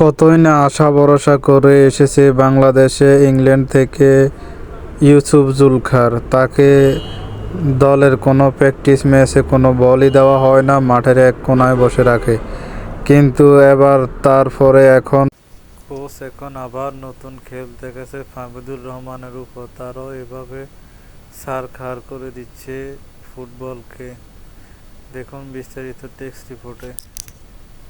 কতই না আশা ভরসা করে এসেছে বাংলাদেশে ইংল্যান্ড থেকে ইউসুফ জুলখার। তাকে দলের কোনো প্র্যাকটিস ম্যাচে কোনো বলই দেওয়া হয় না, মাঠের এক কোনায় বসে রাখে। কিন্তু এবার তারপরে এখন কোচ এখন আবার নতুন খেলতে গেছে ফাহমিদুর রহমানের উপর তারও এভাবে সার খার করে দিচ্ছে ফুটবলকে। দেখুন বিস্তারিত টেক্সট রিপোর্টে।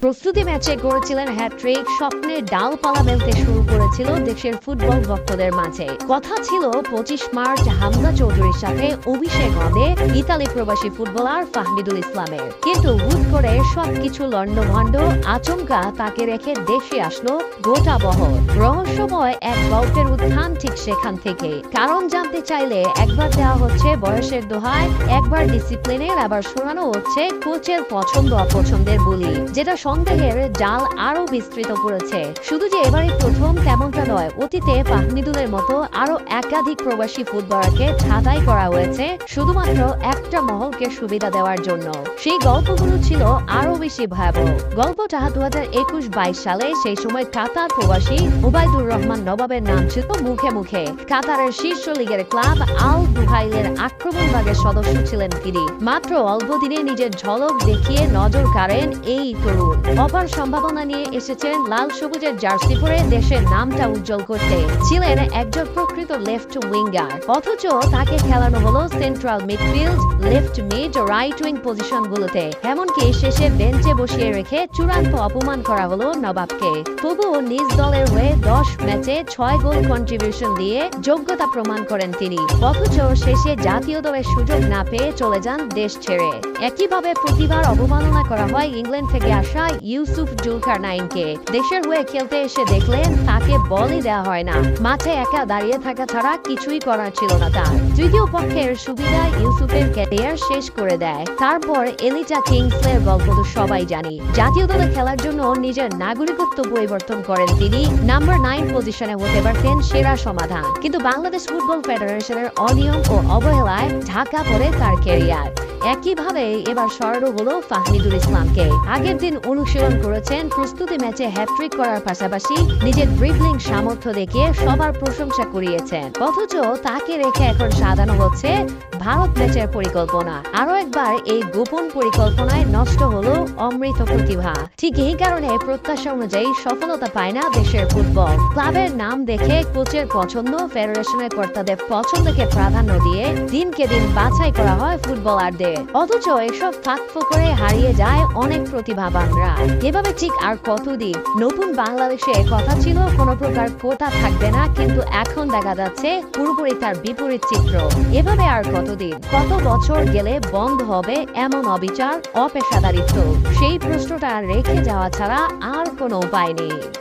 প্রস্তুতি ম্যাচে গড়েছিলেন হ্যাট্রিক স্বপ্নের ডালপালা মেলতে শুরু করেছিল দেশের ফুটবল ভক্তদের মাঝে। কথা ছিল পঁচিশ মার্চ হামজা চৌধুরীর সাথে অভিষেক হবে ইতালি প্রবাসী ফুটবলার ফাহমিদুল ইসলামের। কিন্তু হুট করে সবকিছু লন্ডভন্ড আচমকা তাকে রেখে দেশে আসলো গোটা বহর। রহস্যময় এক গল্পের উত্থান ঠিক সেখান থেকে। কারণ জানতে চাইলে একবার দেওয়া হচ্ছে বয়সের দোহায়, একবার ডিসিপ্লিনের আবার শোনানো হচ্ছে কোচের পছন্দ অপছন্দের বলি, যেটা সন্দেহের জাল আরও বিস্তৃত করেছে। শুধু যে এবারে প্রথম তেমনটা নয়, অতীতে ফাহমিদুলের মতো আরও একাধিক প্রবাসী ফুটবলারকে ছাঁটাই করা হয়েছে, শুধুমাত্র একটা মহলকে সুবিধা দেওয়ার জন্য। সেই গল্পগুলো ছিল আরও বেশি ভয়াবহ। গল্পটা দু হাজার একুশ বাইশ সালে সেই সময় কাতার প্রবাসী ওবায়দুর রহমান নবাবের নাম ছিল মুখে মুখে। কাতারের শীর্ষ লিগের ক্লাব আল দুহাইলের আক্রমণ ভাগের সদস্য ছিলেন তিনি। মাত্র অল্প দিনে নিজের ঝলক দেখিয়ে নজর কাড়েন এই তরুণ। অপার সম্ভাবনা নিয়ে এসেছেন লাল সবুজের জার্সি পরে দেশের নামটা উজ্জ্বল করতে। ছিলেন একজন প্রকৃত লেফট উইঙ্গার অথচ তাকে খেলানো হলো সেন্ট্রাল মিডফিল্ড লেফট মিড ও রাইট উইং পজিশন গুলোতে এমনকি শেষে বেঞ্চে বসিয়ে রেখে চূড়ান্ত অপমান করা হলো নবাবকে। তবুও নিজ দলের হয়ে দশ ম্যাচে ছয় গোল কন্ট্রিবিউশন দিয়ে যোগ্যতা প্রমাণ করেন তিনি। অথচ শেষে জাতীয় দলের সুযোগ না পেয়ে চলে যান দেশ ছেড়ে। একইভাবে প্রতিবার অবমাননা করা হয় ইংল্যান্ড থেকে আসা ইউসুফ জুলকার নাইনকে দেশের হয়ে খেলতে এসে দেখলেন তাকে বলই দেওয়া হয় না। মাঠে একা দাঁড়িয়ে থাকা ছাড়া কিছুই করার ছিল না তার। তৃতীয় পক্ষের সুবিধা ইউসুফের ক্যারিয়ার শেষ করে দেয়। তারপর এলিটা কিংসলের গল্প তো সবাই জানি। জাতীয় দলে খেলার জন্য নিজের নাগরিকত্ব পরিবর্তন করেন তিনি। নাম্বার নাইন পজিশনে হতে পারতেন সেরা সমাধান। কিন্তু বাংলাদেশ ফুটবল ফেডারেশনের অনিয়ম ও অবহেলায় ঢাকা পড়ে তার ক্যারিয়ার। একইভাবে এবার সরানো হলো ফাহমিদুল ইসলামকে। আগের দিন অনুশীলন করেছেন, প্রস্তুতি ম্যাচে হ্যাট্রিক করার পাশাপাশি নিজের ড্রিবলিং সামর্থ্য দেখিয়ে সবার প্রশংসা কুড়িয়েছেন। অথচ তাকে রেখে এখন সাজানো হচ্ছে ভারত ম্যাচের পরিকল্পনা। আরও একবার এই গোপন পরিকল্পনায় নষ্ট হলো অমৃত প্রতিভা। ঠিক এই কারণে প্রত্যাশা অনুযায়ী সফলতা পায় না দেশের ফুটবল। ক্লাবের নাম দেখে কোচের পছন্দ, ফেডারেশনের কর্তাদের পছন্দকে প্রাধান্য দিয়ে দিনকে দিন বাছাই করা হয় ফুটবলারদের। অথচ এসব ফাঁক করে হারিয়ে যায় অনেক প্রতিভাবানরা। এভাবে ঠিক আর কতদিন? নতুন বাংলাদেশে কথা ছিল, কোনো প্রকার কোটা থাকবে না, কিন্তু এখন দেখা যাচ্ছে পুরোপুরি তার বিপরীত চিত্র। এভাবে আর কতদিন? কত বছর গেলে বন্ধ হবে এমন অবিচার, অপেশাদারিত্ব? সেই প্রশ্নটা রেখে যাওয়া ছাড়া আর কোনো উপায় নেই।